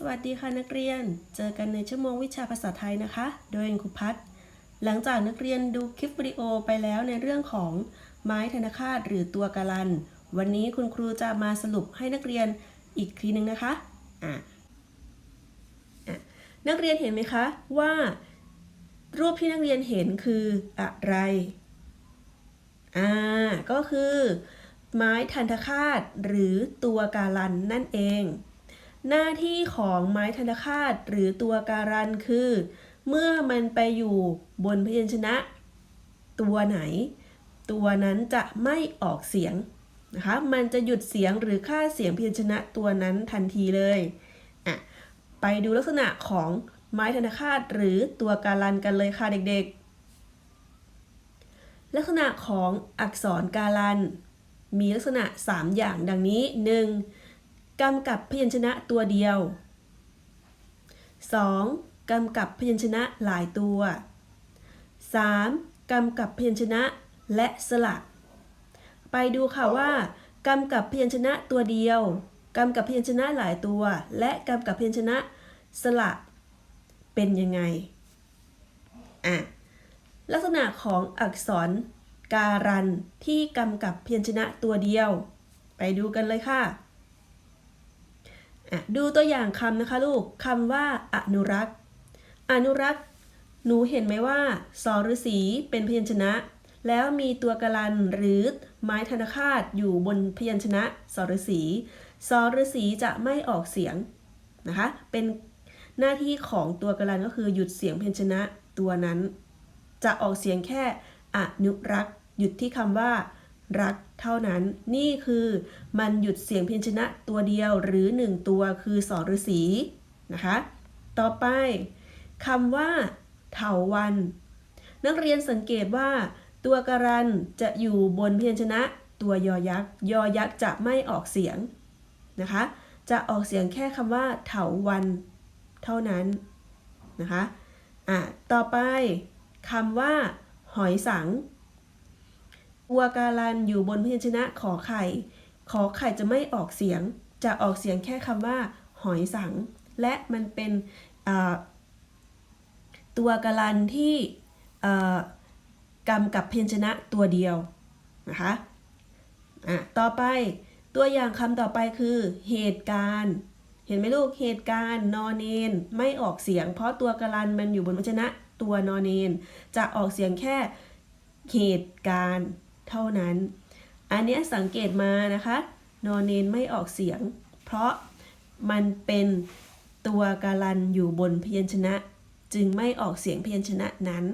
สวัสดีค่ะนักเรียน เจอกันในชั่วโมงวิชาภาษาไทยนะคะ โดยครูพัฒหลังจากนักเรียนดูคลิปวิดีโอไปแล้วในเรื่องของไม้ธนคาตหรือตัวการัน วันนี้คุณครูจะมาสรุปให้นักเรียนอีกทีหนึ่งนะคะะะนักเรียนเห็นไหมคะว่า รูปที่นักเรียนเห็นคืออะไร อ่า ก็คือ ไม้ทันตคาตหรือตัวการันนั่นเอง หน้าที่ของไม้ทันคาตหรือตัวการันคือ เมื่อมันไปอยู่บนพยัญชนะ ตัวไหน ตัวนั้นจะไม่ออกเสียงนะคะมันจะหยุดเสียงหรือค่าเสียงพยัญชนะตัวนั้นทันทีเลยอะไปดูลักษณะของไม้ทันคาตหรือตัวการันกันเลยค่ะเด็กๆ ลักษณะของอักษรการัน มีลักษณะ 3 อย่างดังนี้ 1. กำกับพยัญชนะตัวเดียว 2. กำกับพยัญชนะหลายตัว 3. กำกับพยัญชนะและสระ ไปดูค่ะว่ากำกับพยัญชนะตัวเดียวกำกับพยัญชนะหลายตัว และกำกับพยัญชนะสระเป็นยังไง อะ ลักษณะของอักษรการันที่กำกับพยัญชนะตัวเดียว ไปดูกันเลยค่ะอะ ดูตัวอย่างคำนะคะลูกคำว่า อนุรักษ์ อนุรักษ์ หนูเห็นไหมว่าสอฤษีเป็นพยัญชนะ แล้วมีตัวกรันหรือไม้ธนคาตอยู่บนพยัญชนะสอฤษีสอฤษีจะไม่ออกเสียงนะคะ เป็นหน้าที่ของตัวกรันก็คือหยุดเสียงพยัญชนะตัวนั้น จะออกเสียงแค่อนุรักษ์ หยุดที่คำว่า รักเท่านั้น นี่คือมันหยุดเสียงพยัญชนะตัวเดียวหรือ 1 ตัวคือสอฤษีนะคะ ต่อไปคำว่าเถาวัน นักเรียนสังเกตว่า ตัวการันจะอยู่บนพยัญชนะตัวยอยักษ์ยอยักษ์จะไม่ออกเสียงนะคะ จะออกเสียงแค่คำว่าเถาวันเท่านั้นนะคะอะต่อไปคำว่า หอยสัง ตัวการันอยู่บนพยัญชนะขอไข่ ขอไข่จะไม่ออกเสียง จะออกเสียงแค่คำว่า หอยสัง และมันเป็นตัวการันที่กำกับพยัญชนะตัวเดียวนะคะอะต่อไปตัวอย่างคำต่อไปคือเหตุการณ์ เห็นไหมลูกเหตุการณ์นอนเนนไม่ออกเสียง เพราะตัวการันมันอยู่บนพยัชนะตัวนอนเนนจะออกเสียงแค่เหตุการณ์ เท่านั้น อันนี้สังเกตมานะคะนอนเนนไม่ออกเสียง เพราะมันเป็นตัวการันอยู่บนพยัญชนะ จึงไม่ออกเสียงพยัญชนะนั้น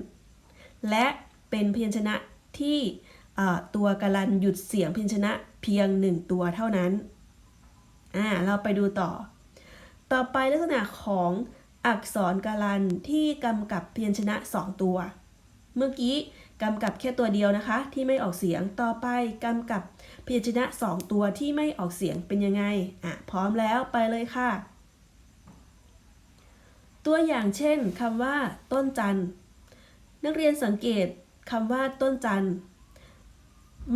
และเป็นพยัญชนะที่ตัวการันหยุดเสียงพยัญชนะเพียงหนึ่งตัวเท่านั้นอ่าเราไปดูต่อ ต่อไปลักษณะของอักษรการันที่กำกับพยัญชนะ2ตัว เมื่อกี้กำกับแค่ตัวเดียวนะคะ ที่ไม่ออกเสียงต่อไปกำกับพยัญชนะ 2 ตัวที่ไม่ออกเสียงเป็นยังไงอะพร้อมแล้วไปเลยค่ะ ตัวอย่างเช่นคำว่า ต้นจันนักเรียนสังเกตคำว่าต้นจัน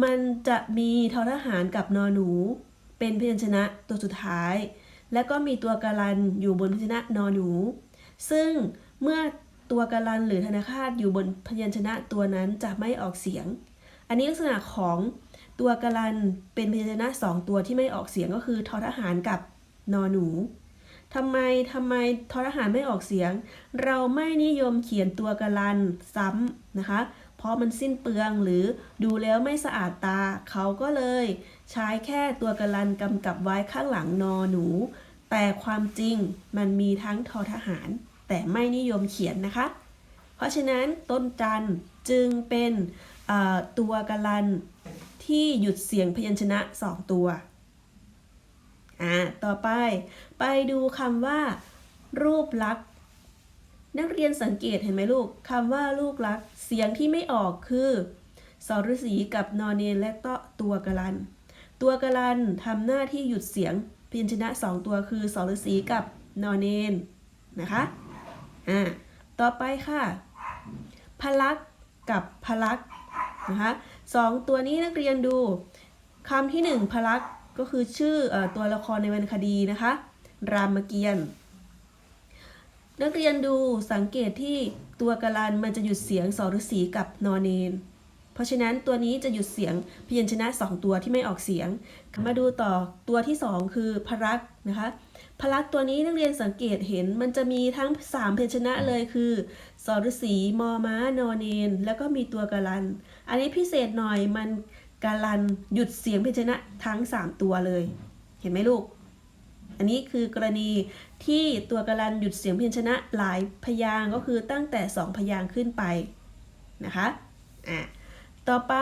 มันจะมีทอทหารกับนอหนู เป็นพยัญชนะตัวสุดท้าย แล้วก็มีตัวการันอยู่บนพยัญชนะนอหนู ซึ่งเมื่อ ตัวการันหรือธนาคาตอยู่บนพยัญชนะตัวนั้นจะไม่ออกเสียง อันนี้ลักษณะของตัวการันเป็นพยัญชนะ2ตัวที่ไม่ออกเสียงก็คือทอทหารกับนอหนูทำไมทำไมทอทหารไม่ออกเสียง เราไม่นิยมเขียนตัวการันซ้ำนะคะ เพราะมันสิ้นเปลืองหรือดูแล้วไม่สะอาดตา เขาก็เลยใช้แค่ตัวการันกำกับไว้ข้างหลังนอหนู แต่ความจริงมันมีทั้งทอทหาร แต่ไม่นิยมเขียนนะคะ เพราะฉะนั้นต้นจันจึงเป็นตัวกลันที่หยุดเสียงพยัญชนะ 2 ตัว อ่า ต่อไปไปดูคำว่า รูปลักษณ์นักเรียนสังเกตเห็นไหมลูกคำว่ารูปลักษณ์เสียงที่ไม่ออกคือสรสีกับนอนเนนและก็ตัวกลัน ตัวกลันทำหน้าที่หยุดเสียงพยัญชนะ 2 ตัวคือสรสีกับนอนเนนนะคะ อ่าต่อไปค่ะ พลักกับพลักนะคะสองตัวนี้นักเรียนดูคำที่หนึ่งพลักก็คือชื่ออตัวละครในวรรณคดีนะคะ รามเกียรติ์นักเรียนดูสังเกตที่ตัวกรันมันจะหยุดเสียงสอฤษีกับนอนเนน เพราะฉะนั้นตัวนี้จะหยุดเสียงพยัญชนะ 2 ตัวที่ไม่ออกเสียง มาดูต่อตัวที่ 2 คือพรักษ์นะคะพรักษ์ตัวนี้นักเรียนสังเกตเห็นมันจะมีทั้ง3พยัญชนะเลยคือสอฤษีมอม้านอนเนน แล้วก็มีตัวกรัน อันนี้พิเศษหน่อยมันกรันหยุดเสียงพยัญชนะทั้ง 3 ตัวเลย เห็นไหมลูก อันนี้คือกรณีที่ตัวกรันหยุดเสียงพยัญชนะหลายพยางค์ก็คือตั้งแต่ 2 พยางค์ขึ้นไปนะคะอะ ต่อไป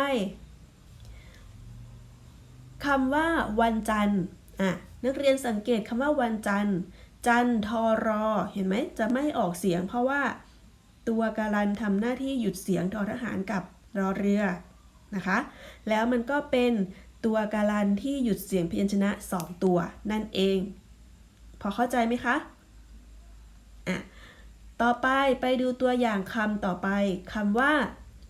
คำว่าวันจันทร์อะนักเรียนสังเกตคำว่าวันจันทร์ จันทรอเห็นไหมจะไม่ออกเสียง เพราะว่าตัวการันทำหน้าที่หยุดเสียงทอทหารกับรอเรือนะคะ แล้วมันก็เป็นตัวการันที่หยุดเสียงพยัญชนะ 2 ตัวนั่นเอง พอเข้าใจไหมคะอะต่อไปไปดูตัวอย่างคำต่อไปคำว่า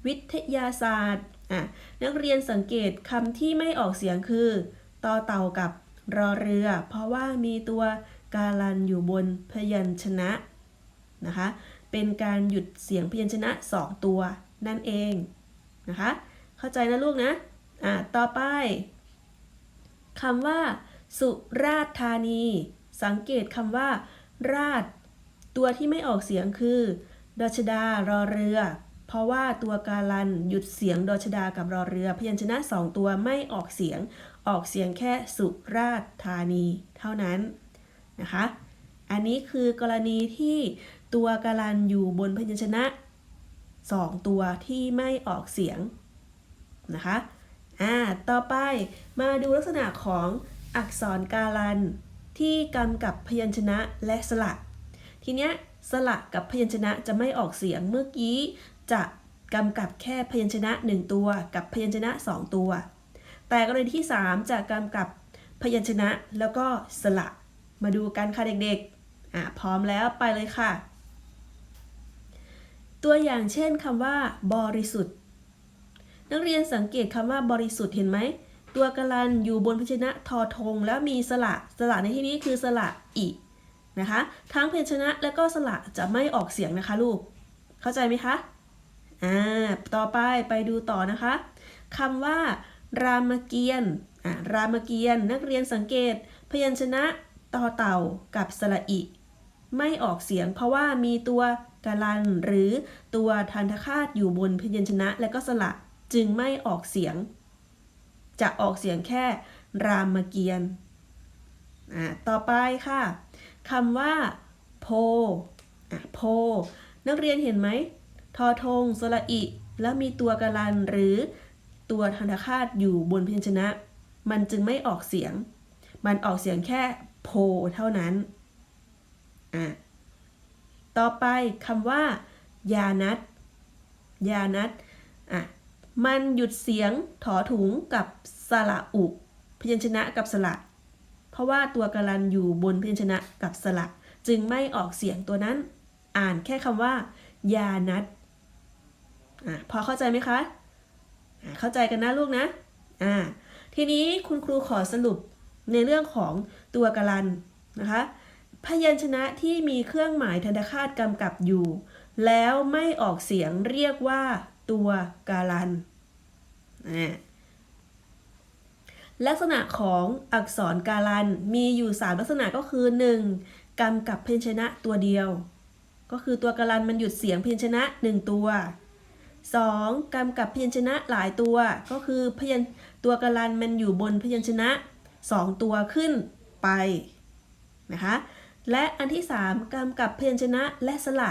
วิทยาศาสตร์อะนักเรียนสังเกตคำที่ไม่ออกเสียงคือต่อเต่ากับรอเรือ เพราะว่ามีตัวการันอยู่บนพยัญชนะนะคะเป็นการหยุดเสียงพยัญชนะ 2 ตัวนั่นเองนะคะเข้าใจนะลูกนะอะต่อไปคำว่า สุราษฎร์ธานี สังเกตคำว่า ราษฎร์ตัวที่ไม่ออกเสียงคือดชดารอเรือ เพราะว่าตัวการันหยุดเสียงดชดากับรอเรือ พยัญชนะ2ตัวไม่ออกเสียง ออกเสียงแค่สุราษฎร์ธานีเท่านั้นนะคะ อันนี้คือกรณีที่ตัวการันอยู่บนพยัญชนะ2ตัวที่ไม่ออกเสียงนะคะอ่าต่อไปมาดูลักษณะของอักษรการันที่กำกับพยัญชนะและสระ ทีเนี้ยสระกับพยัญชนะจะไม่ออกเสียงเมื่อกี้ จะกำกับแค่พยัญชนะ 1 ตัวกับพยัญชนะ 2 ตัว แต่กรณีที่ 3 จะกำกับพยัญชนะแล้วก็สระ มาดูกันค่ะเด็กๆอะพร้อมแล้วไปเลยค่ะ ตัวอย่างเช่นคำว่า บริสุทธิ์ นักเรียนสังเกตคำว่าบริสุทธิ์เห็นไหม ตัวกรันอยู่บนพยัญชนะทอทง แล้วมีสระ สระในที่นี้คือสระอีนะคะ ทั้งพยัญชนะและก็สระจะไม่ออกเสียงนะคะลูก เข้าใจไหมคะ อ่าต่อไปไปดูต่อนะคะคำว่ารามเกียรติ์อ่ารามเกียรติ์นักเรียนสังเกต พยัญชนะต่อเต่ากับสระอิไม่ออกเสียงเพราะว่ามีตัวกาลันหรือตัวทันทคาตอยู่บนพยัญชนะและก็สระจึงไม่ออกเสียง จะออกเสียงแค่รามเกียรติ์อ่าต่อไปค่ะคำว่า โพอะโพ นักเรียนเห็นไหม ทอทงสระอิ แล้วมีตัวกาลันหรือตัวทันทคาตอยู่บนพยัญชนะ มันจึงไม่ออกเสียง มันออกเสียงแค่โพเท่านั้น อะ ต่อไปคำว่า ยานัดยานัดอะ มันหยุดเสียงถอถุงกับสระอุพยัญชนะกับสระ เพราะว่าตัวกาลันอยู่บนพยัญชนะกับสระ จึงไม่ออกเสียงตัวนั้น อ่านแค่คำว่า ยานัด อะพอเข้าใจไหมคะอะเข้าใจกันนะลูกนะอ่าทีนี้คุณครูขอสรุปในเรื่องของตัวกาลันนะคะพยัญชนะที่มีเครื่องหมายธนคาตกำกับอยู่ แล้วไม่ออกเสียงเรียกว่าตัวการัน ลักษณะของอักษรการันมีอยู่ 3 ลักษณะก็คือ 1. กำกับเพยัญชนะตัวเดียว ก็คือตัวการันมันหยุดเสียงเพยัญชนะ 1 ตัว 2. กำกับพยัญชนะหลายตัว ก็คือพยัญตัวการันมันอยู่บนพยัญชนะ 2 ตัวขึ้นไปนะคะและอันที่ 3กำกับพยัญชนะและสระ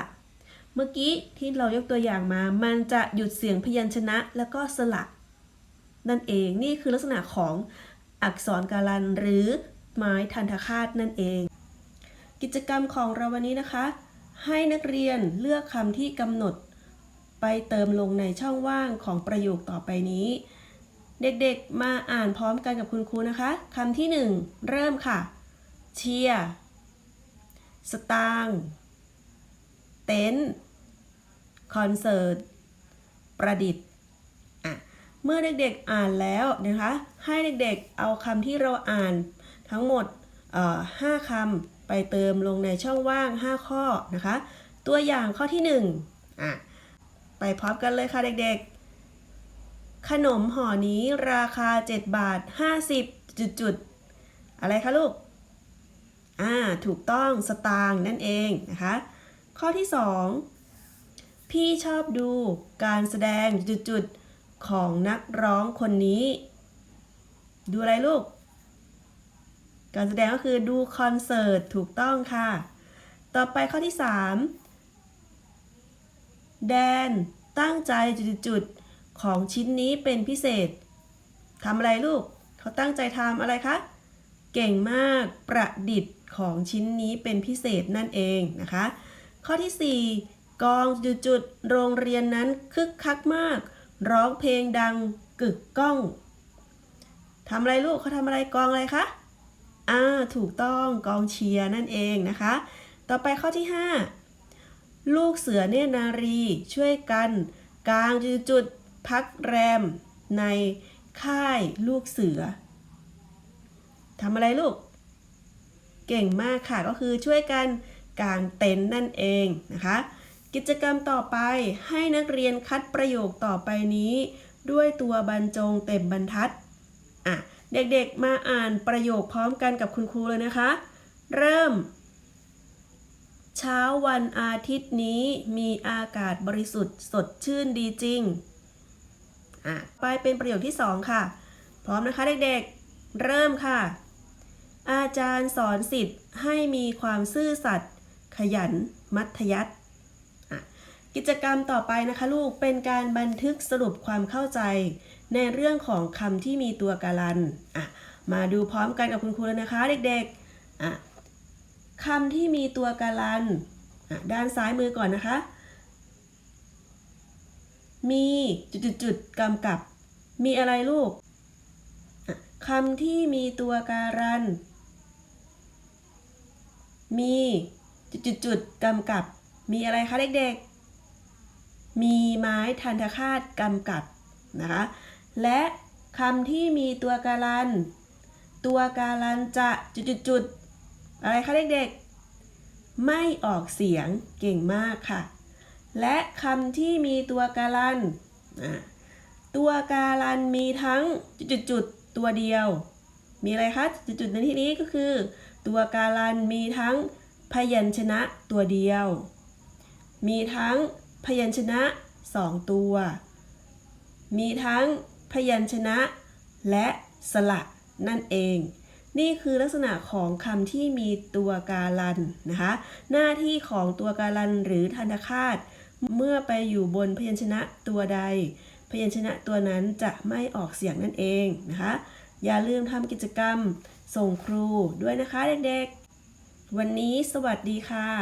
เมื่อกี้ที่เรายกตัวอย่างมา มันจะหยุดเสียงพยัญชนะแล้วก็สระนั่นเองนี่คือลักษณะของอักษรการันหรือไม้ทันทคาตนั่นเอง กิจกรรมของเราวันนี้นะคะ ให้นักเรียนเลือกคำที่กำหนด ไปเติมลงในช่องว่างของประโยคต่อไปนี้ เด็กๆมาอ่านพร้อมกันกับคุณครูนะคะคำที่ 1 เริ่มค่ะ เชียร์สตางค์เต็นคอนเสิร์ต ประดิษฐ์เมื่อเด็กๆอ่านแล้วนะคะ ให้เด็กๆเอาคำที่เราอ่านทั้งหมดห้าคำไปไปเติมลงในช่องว่าง 5 ข้อนะคะ ตัวอย่างข้อที่1อะ ไปพร้อมกันเลยค่ะเด็กๆ ขนมห่อนี้ราคา 7 บาท 50 จุดจุดๆอะไรคะลูก อ่า ถูกต้องสตางค์นั่นเองนะคะ ข้อที่ 2 พี่ชอบดูการแสดงจุดๆ ของนักร้องคนนี้ ดูอะไรลูก การแสดงก็คือดูคอนเสิร์ตถูกต้องค่ะ ต่อไปข้อที่ 3 แดนตั้งใจจุดๆของชิ้นนี้เป็นพิเศษทำอะไรลูก เขาตั้งใจทำอะไรคะ เก่งมากประดิษฐ์ของชิ้นนี้เป็นพิเศษนั่นเองนะคะ ข้อที่ 4 กองจุดๆโรงเรียนนั้นคึกคักมาก ร้องเพลงดังกึกก้องทำอะไรลูกเขาทำอะไรกองอะไรคะอ่าถูกต้องกองเชียร์นั่นเองนะคะ ต่อไปข้อที่ 5 ลูกเสือเนนารีช่วยกัน กลางจุดๆพักแรมในค่ายลูกเสือทำอะไรลูก เก่งมากค่ะก็คือช่วยกันกางเต็นท์นั่นเองนะคะ กิจกรรมต่อไปให้นักเรียนคัดประโยคต่อไปนี้ ด้วยตัวบรรจงเต็มบรรทัดอะเด็กๆมาอ่านประโยคพร้อมกันกับคุณครูเลยนะคะ เริ่ม เช้าวันอาทิตย์นี้มีอากาศบริสุทธิ์สดชื่นดีจริง อะ ไปเป็นประโยคที่ 2 ค่ะ พร้อมนะคะเด็กๆ เริ่มค่ะ อาจารย์สอนสิทธิ์ให้มีความซื่อสัตย์ขยัน มัธยัติ กิจกรรมต่อไปนะคะลูก เป็นการบันทึกสรุปความเข้าใจ ในเรื่องของคำที่มีตัวการัน อะ มาดูพร้อมกันกับคุณครูเลยนะคะเด็กๆ คำที่มีตัวการัน ด้านซ้ายมือก่อนนะคะ มีจุดๆกำกับ มีอะไรลูกคำที่มีตัวการัน มีจุดๆกำกับ มีอะไรคะเด็กๆ มีไม้ทันทคาตกำกับนะคะ และคำที่มีตัวการัน ตัวการันจะจุดๆ อะไรคะเด็กๆ ไม่ออกเสียงเก่งมากค่ะ และคำที่มีตัวการันตัวการันมีทั้งจุดๆๆตัวเดียว มีอะไรคะจุดๆในที่นี้ก็คือ ตัวการันมีทั้งพยัญชนะตัวเดียว มีทั้งพยัญชนะสองตัว มีทั้งพยัญชนะและสระนั่นเอง นี่คือลักษณะของคำที่มีตัวการันนะคะ หน้าที่ของตัวการันหรือธนตคาตเมื่อไปอยู่บนพยัญชนะตัวใด พยัญชนะตัวนั้นจะไม่ออกเสียงนั่นเองนะคะ อย่าลืมทำกิจกรรมส่งครูด้วยนะคะเด็กๆ วันนี้สวัสดีค่ะ